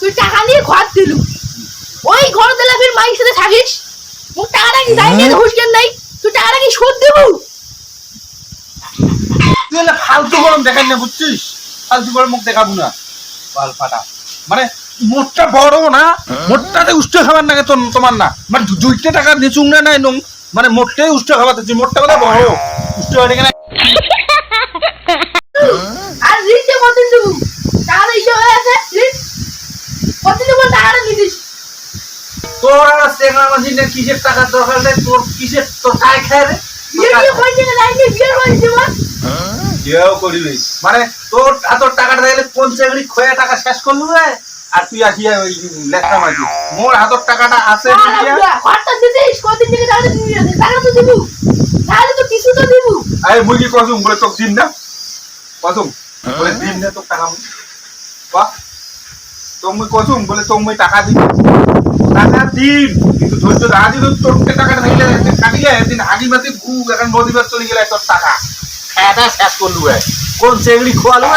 তুই টাকা নিয়ে ঘর দিলু। ওই ঘর দিলে ফির মাইর সাথে থাকিস? টাকাটা কি যাই নিয়ে কেন নাই? তুই টাকাটা কি শোধ তুই ফালতু গরম না, বুঝছিস? ফালতু গরম মুখ দেখাবো না। বাল মানে মোটটা বড় না, মোটটাতে খাবার নাকি তোর, তোমার না? মানে দুইটা টাকা নিচুং না নাই মানে মোটটাই উষ্ঠ খাবার মোটটা কথা বড়? হয়ে গেলে আর ঋণটা কতদিন দেবো টাকাটা ইয়ে হয়ে আছে ঋণ কতদিন দেবো টাকাটা নিতিস তোর আর টেকনা মাঝি না কিসের টাকা দরকার নেই তোর কিসের তোর খায় রে করবি মানে তোর এত টাকাটা দিলে কোন চাকরি খোয়া টাকা শেষ করলু রে? আর তুই আসিয়া ওই লেখা মাঝি? মোর হাতর টাকাটা আছে দিবি। দিবু দিবু। আরে মুই কসুম বলে তোকে দিন না? কসুম বলে দিন না তোকে টাকা বাহ। তো কসুম বলে তো মুই টাকা দিন টাকা দিন। কিন্তু ধৈর্য ধরা দিন তোর টাকাটা থাকলে কাটিলে একদিন আগি মাতি গু এখন নদীবার চলে গেলে তোর টাকা। খেয়াটা শেষ করলু। কোন চেংড়ি খোয়ালু?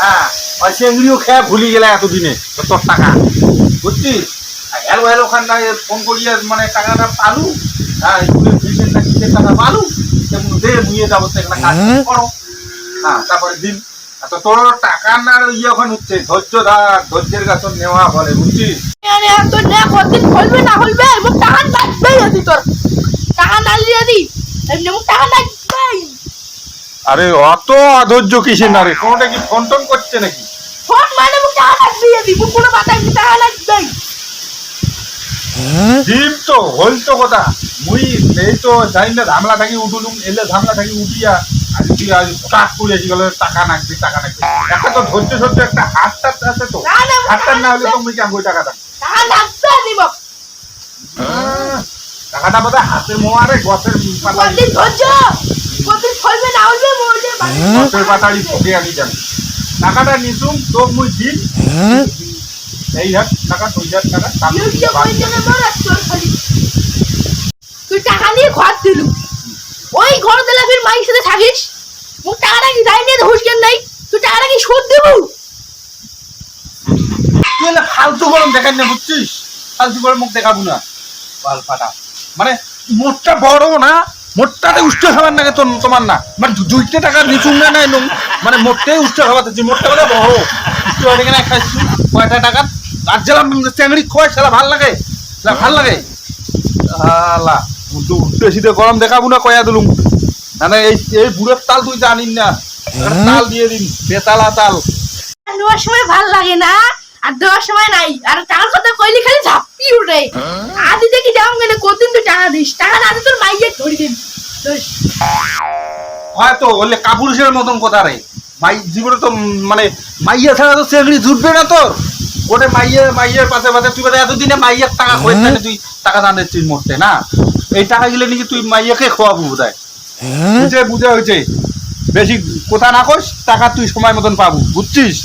হ্যাঁ ওই চেংড়িও খেয়ে ভুলি গেলে এতদিনে তোর টাকা। বুঝছিস আর হ্যালো হ্যালো খান ফোন করিয়া মানে টাকাটা পালু। হ্যাঁ টাকা পালু? দে মুইয়ে যাব তো একটা কাজ করো। হ্যাঁ তারপরে দিন তো তোর টাকা না হচ্ছে ধৈর্য ধর ধৈর্যের কাছে নেওয়া বলে বুঝছিস? আরে তোর না কতদিন ফলবে না ফলবে মুখ টাকা লাগবেই আদি তোর। টাকা না দিয়ে এমনি মুখ টাকা লাগবেই আরে অত অধৈর্য কিসের না রে? কোনটা কি ফোন টোন করছে নাকি? ফোন মানে মুখ টাকা লাগবেই আদি মুখ কোনো বাতাস টাকা লাগবেই ডিম তো হল তো কথা। মুই এই তো জানি না ধামলা থাকি উঠুলুম এলে ধামলা থাকি উঠিয়া টাকা নাকবি টাকা নাকবি। একটা তো ধৈর্য সহ্য একটা হাত টাত আছে তো। না, না, হলে তো কেমন টাকা দাম। টাকাটা বোধ হাতে মোয়ারে গছের পাতা কতদিন ধৈর্য? কতদিন ফলবে না ফলবে মোটে গছের পাতাড়ি ফকে আনি যাবে টাকাটা নিসুম তো মুই দিন। এই হাত টাকা দুই তোর তোর তুই টাকা নিয়ে ঘর দিলু। ওই ঘর দিলে ফির মাইর সাথে থাকিস মুখ টাকাটা কি যাই নিয়ে ঘুষ কেন নাই তুই টাকাটা কি শোধ দেবো। ফালতু গরম দেখাই না, বুঝছিস? ফালতু গরম মুখ দেখাবো না। বাল ফাটা। মানে মোটটা বড় না, মোটটাতে উষ্ঠ খাবার নাকি তোর তোমার না? মানে দুইটা টাকা নিচুং না নাই নং মানে মোটটাই উষ্ঠ খাবার দিচ্ছি, মোটটা বলে বড়। উষ্ঠ হয়ে গেলে খাইছি। কয়টা টাকা আর জেলাম চেংড়ি খোয়াই সেটা ভালো লাগে। ভালো লাগে। আলা বেশি গরম দেখাবো না, কয়া দিলুম। মানে এই এই বুড়োর তাল তুই জানিস না। তাল দিয়ে দিন বেতালা তাল নেওয়ার সময় ভালো লাগে না আর দেওয়ার সময় নাই। আর টাকার কথা কইলি খালি ঝাপ্পি উঠে। আদি দেখি যাও গেলে কতদিন তুই টাকা দিস টাকা না তোর মাইয়ে ধরি দিন। হয়তো বললে কাপুরুষের মতন কথা রে। মাই জীবনে তো মানে মাইয়া ছাড়া তো চেংড়ি জুটবে না তোর। ওটা মাইয়ের মাইয়ের পাশে পাশে তুই এতদিনে মাইয়ের টাকা খোঁজ না তুই টাকা দান দিচ্ছিস মরতে না? এই টাকা গেলে নাকি তুই মাইয়াকে খোয়াবো বোধ হয়? বুঝে বুঝে হয়েছে। বেশি কথা না করিস টাকা তুই সময় মতন পাবো বুঝছিস?